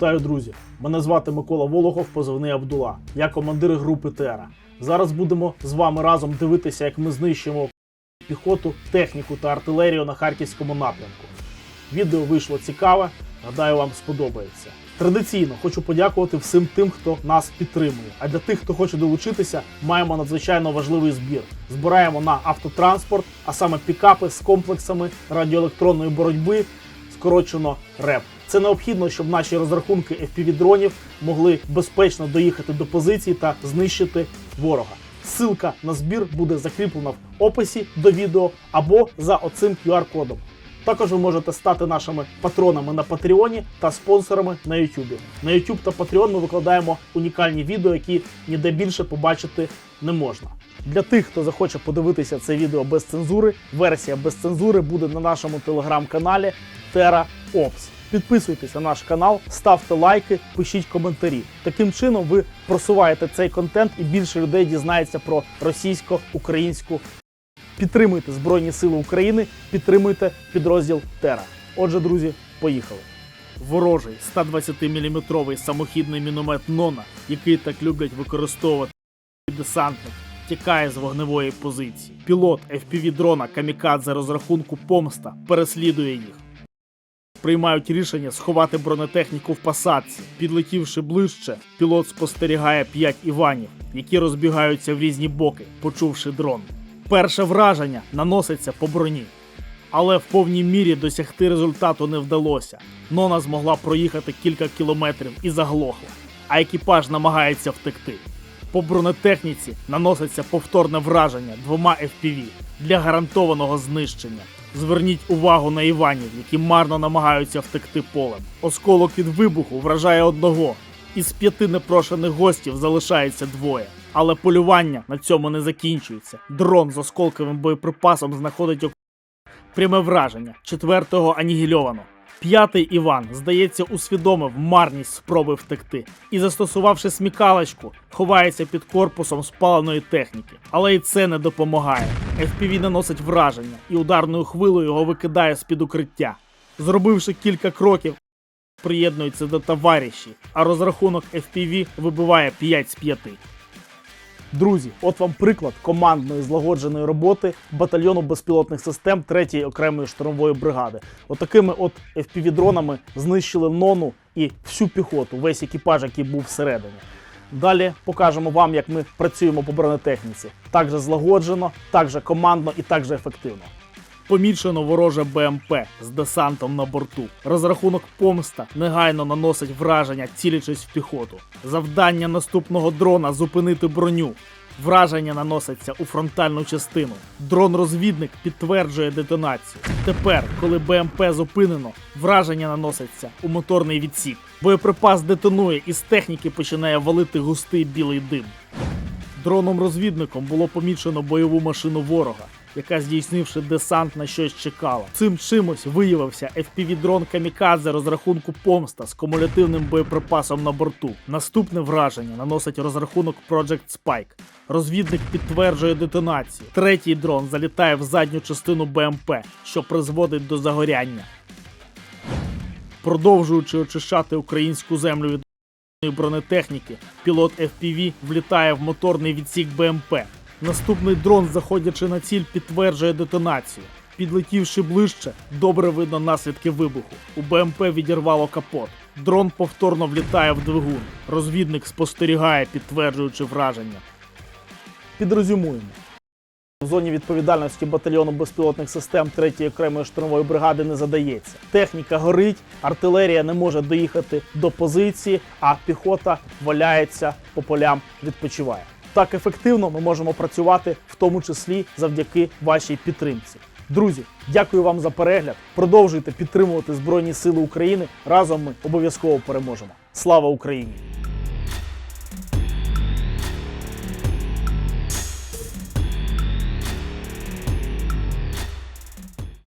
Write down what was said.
Вітаю, друзі! Мене звати Микола Вологов, позивний Абдула. Я командир групи Тера. Зараз будемо з вами разом дивитися, як ми знищимо піхоту, техніку та артилерію на харківському напрямку. Відео вийшло цікаве, гадаю, вам сподобається. Традиційно хочу подякувати всім тим, хто нас підтримує. А для тих, хто хоче долучитися, маємо надзвичайно важливий збір. Збираємо на автотранспорт, а саме пікапи з комплексами радіоелектронної боротьби, скорочено РЕП. Це необхідно, щоб наші розрахунки FPV-дронів могли безпечно доїхати до позицій та знищити ворога. Ссылка на збір буде закріплена в описі до відео або за оцим QR-кодом. Також ви можете стати нашими патронами на Патреоні та спонсорами на YouTube. На YouTube та Patreon ми викладаємо унікальні відео, які ніде більше побачити не можна. Для тих, хто захоче подивитися це відео без цензури, версія без цензури буде на нашому телеграм-каналі Terra Ops. Підписуйтесь на наш канал, ставте лайки, пишіть коментарі. Таким чином ви просуваєте цей контент і більше людей дізнається про російсько-українську Підтримуйте Збройні Сили України, підтримуйте підрозділ Тера. Отже, друзі, поїхали. Ворожий 120-мм самохідний міномет Нона, який так люблять використовувати десантник, тікає з вогневої позиції. Пілот FPV-дрона Камікадзе розрахунку Помста переслідує їх. Приймають рішення сховати бронетехніку в посадці. Підлетівши ближче, пілот спостерігає 5 іванів, які розбігаються в різні боки, почувши дрон. Перше враження наноситься по броні. Але в повній мірі досягти результату не вдалося. Нона змогла проїхати кілька кілометрів і заглохла, а екіпаж намагається втекти. По бронетехніці наноситься повторне враження двома FPV для гарантованого знищення. Зверніть увагу на Іванів, які марно намагаються втекти полем. Осколок від вибуху вражає одного. Із п'яти непрошених гостів залишається двоє. Але полювання на цьому не закінчується. Дрон з осколковим боєприпасом знаходить ок- пряме враження четвертого анігільовано. П'ятий Іван, здається, усвідомив марність спроби втекти і, застосувавши смікалочку, ховається під корпусом спаленої техніки. Але і це не допомагає. FPV наносить враження, і ударною хвилою його викидає з-під укриття. Зробивши кілька кроків, приєднується до товаришів, а розрахунок FPV вибиває 5 з 5. Друзі, от вам приклад командної злагодженої роботи батальйону безпілотних систем 3-ї окремої штурмової бригади. Отакими от FPV-дронами знищили нону і всю піхоту, весь екіпаж, який був всередині. Далі покажемо вам, як ми працюємо по бронетехніці. Так же злагоджено, так же командно і так же ефективно. Помічено вороже БМП з десантом на борту. Розрахунок помста негайно наносить враження, цілячись в піхоту. Завдання наступного дрона зупинити броню. Враження наноситься у фронтальну частину. Дрон-розвідник підтверджує детонацію. Тепер, коли БМП зупинено, враження наноситься у моторний відсік. Боєприпас детонує і з техніки починає валити густий білий дим. Дроном-розвідником було помічено бойову машину ворога, яка, здійснивши десант на щось чекала. Цим чимось виявився FPV-дрон Камікадзе розрахунку помста з кумулятивним боєприпасом на борту. Наступне враження наносить розрахунок Project Spike. Розвідник підтверджує детонацію. Третій дрон залітає в задню частину БМП, що призводить до загоряння. Продовжуючи очищати українську землю від бронетехніки, пілот FPV влітає в моторний відсік БМП. Наступний дрон, заходячи на ціль, підтверджує детонацію. Підлетівши ближче, добре видно наслідки вибуху. У БМП відірвало капот. Дрон повторно влітає в двигун. Розвідник спостерігає, підтверджуючи враження. Підрозумуємо. В зоні відповідальності батальйону безпілотних систем 3-ї окремої штурмової бригади не задається. Техніка горить, артилерія не може доїхати до позиції, а піхота валяється по полям, відпочиває. Так ефективно ми можемо працювати, в тому числі завдяки вашій підтримці. Друзі, дякую вам за перегляд. Продовжуйте підтримувати Збройні Сили України. Разом ми обов'язково переможемо. Слава Україні!